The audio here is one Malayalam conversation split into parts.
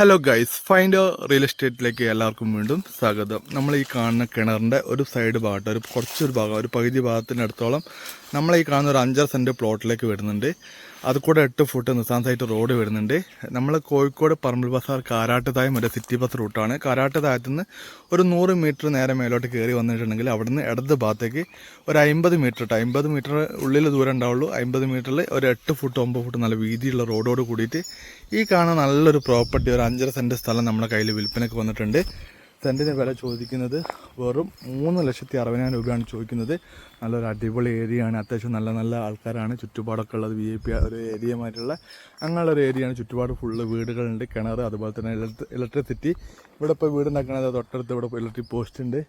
ഹലോ ഗൈസ് ഫൈൻഡ് റിയൽ എസ്റ്റേറ്റിലേക്ക് എല്ലാവർക്കും വീണ്ടും സ്വാഗതം. നമ്മൾ ഈ കാണുന്ന കിണറിന്റെ ഒരു സൈഡ് ഭാഗത്ത് ഒരു കുറച്ചൊരു ഭാഗം ഒരു പകുതി ഭാഗത്തിനടുത്തോളം നമ്മൾ ഈ കാണുന്ന ഒരു അഞ്ചര സെന്റ് പ്ലോട്ടിലേക്ക് വരുന്നുണ്ട്. അത് കൂടെ എട്ട് ഫുട്ട് നിസാൻ സൈറ്റ് റോഡ് വരുന്നുണ്ട്. നമ്മൾ കോഴിക്കോട് പറമ്പിൽ ബസാർ കാരാട്ടുതായം ഒരു സിറ്റി ബസ് റൂട്ടാണ് കാരാട്ടുതായത്തു നിന്ന് ഒരു നൂറ് മീറ്റർ നേരെ മേലോട്ട് കയറി വന്നിട്ടുണ്ടെങ്കിൽ അവിടുന്ന് ഇടത് ഭാഗത്തേക്ക് ഒരു അമ്പത് മീറ്റർ ഇട്ട് അമ്പത് മീറ്റർ ഉള്ളിൽ ദൂരം ഉണ്ടാവുള്ളൂ. അമ്പത് മീറ്ററിൽ ഒരു എട്ട് ഫുട്ട് ഒമ്പത് ഫുട്ട് നല്ല വീതിയുള്ള റോഡോട് കൂടിയിട്ട് ഈ കാണുന്ന നല്ലൊരു പ്രോപ്പർട്ടി ഒരു അഞ്ചര സെന്റ് സ്ഥലം നമ്മുടെ കയ്യിൽ വിൽപ്പനയ്ക്ക് വന്നിട്ടുണ്ട്. സെന്റിന്റെ വില ചോദിക്കുന്നത് വെറും മൂന്ന് ലക്ഷത്തി അറുപതിനായിരം രൂപയാണ് ചോദിക്കുന്നത്. നല്ലൊരു അടിപൊളി ഏരിയയാണ് അത്യാവശ്യം നല്ല നല്ല ആൾക്കാരാണ്. ചുറ്റുപാടൊക്കെ ഉള്ളത് വി ഐ പി ഒരു ഏരിയമായിട്ടുള്ള അങ്ങനെയുള്ള ഒരു ഏരിയയാണ് ചുറ്റുപാട് ഫുള്ള് വീടുകളുണ്ട് കിണർ അതുപോലെ തന്നെ ഇലക്ട്രിസിറ്റി ഇവിടെ ഇപ്പോൾ വീടുണ്ടാക്കണത് തൊട്ടടുത്ത് ഇവിടെ ഇലക്ട്രിക് പോസ്റ്റ് ഉണ്ട്.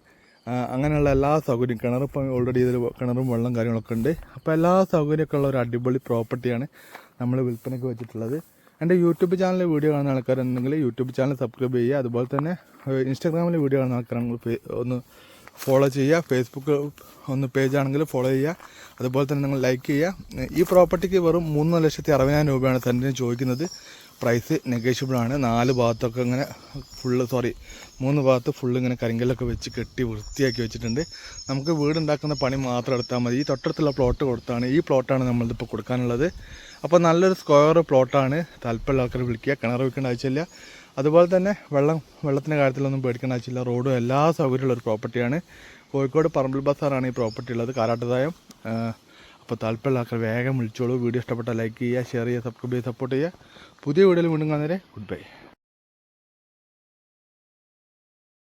അങ്ങനെയുള്ള എല്ലാ സൗകര്യം കിണർ ഇപ്പം ഓൾറെഡി ഇതിൽ കിണറും വെള്ളം കാര്യങ്ങളൊക്കെ ഉണ്ട്. അപ്പോൾ എല്ലാ സൗകര്യമൊക്കെ ഉള്ള ഒരു അടിപൊളി പ്രോപ്പർട്ടിയാണ് നമ്മൾ വിൽപ്പനയ്ക്ക് വെച്ചിട്ടുള്ളത്. എന്റെ യൂട്യൂബ് ചാനലിൽ വീഡിയോ കാണുന്ന ആൾക്കാരുണ്ടെങ്കിൽ യൂട്യൂബ് ചാനൽ സബ്സ്ക്രൈബ് ചെയ്യുക. അതുപോലെ തന്നെ ഇൻസ്റ്റാഗ്രാമിൽ വീഡിയോ കാണുന്ന ആൾക്കാരാണെങ്കിൽ ഒന്ന് ഫോളോ ചെയ്യുക. ഫേസ്ബുക്ക് ഒന്ന് പേജ് ആണെങ്കിൽ ഫോളോ ചെയ്യുക. അതുപോലെ തന്നെ നിങ്ങൾ ലൈക്ക് ചെയ്യുക. ഈ പ്രോപ്പർട്ടിക്ക് വെറും മൂന്ന് ലക്ഷത്തി അറുപതിനായിരം രൂപയാണ് സെന്റിന് ചോദിക്കുന്നത്. പ്രൈസ് നെഗോഷ്യബിൾ ആണ്. നാല് ഭാഗത്തൊക്കെ ഇങ്ങനെ ഫുള്ള് സോറി മൂന്ന് ഭാഗത്ത് ഫുള്ള് ഇങ്ങനെ കരിങ്കല്ലൊക്കെ വെച്ച് കെട്ടി വൃത്തിയാക്കി വെച്ചിട്ടുണ്ട്. നമുക്ക് വീടുണ്ടാക്കുന്ന പണി മാത്രം എടുത്താൽ മതി. ഈ തൊട്ടടുത്തുള്ള പ്ലോട്ട് കൊടുത്താണ്. ഈ പ്ലോട്ടാണ് നമ്മളിതിപ്പോൾ കൊടുക്കാനുള്ളത്. അപ്പോൾ നല്ലൊരു സ്ക്വയർ പ്ലോട്ടാണ് താല്പര്യമുള്ള ആൾക്കാർ വിളിക്കുക. കിണർ വയ്ക്കേണ്ട ആവശ്യമില്ല. അതുപോലെ തന്നെ വെള്ളം വെള്ളത്തിന്റെ കാര്യത്തിലൊന്നും പേടിക്കേണ്ട ആവശ്യമില്ല. റോഡും എല്ലാ സൗകര്യമുള്ള ഒരു പ്രോപ്പർട്ടിയാണ് കോഴിക്കോട് പറമ്പിൽ ബസാറാണ് ഈ പ്രോപ്പർട്ടി ഉള്ളത്. കാരാട്ടുതായം. അപ്പോൾ താല്പര്യമുള്ള ആൾക്കാർ വേഗം വിളിച്ചോളൂ. വീഡിയോ ഇഷ്ടപ്പെട്ടാൽ ലൈക്ക് ചെയ്യുക ഷെയർ ചെയ്യുക സബ്സ്ക്രൈബ് ചെയ്യുക സപ്പോർട്ട് ചെയ്യുക. പുതിയ വീഡിയോയിൽ വീണ്ടും കാണുന്നവരെ ഗുഡ് ബൈ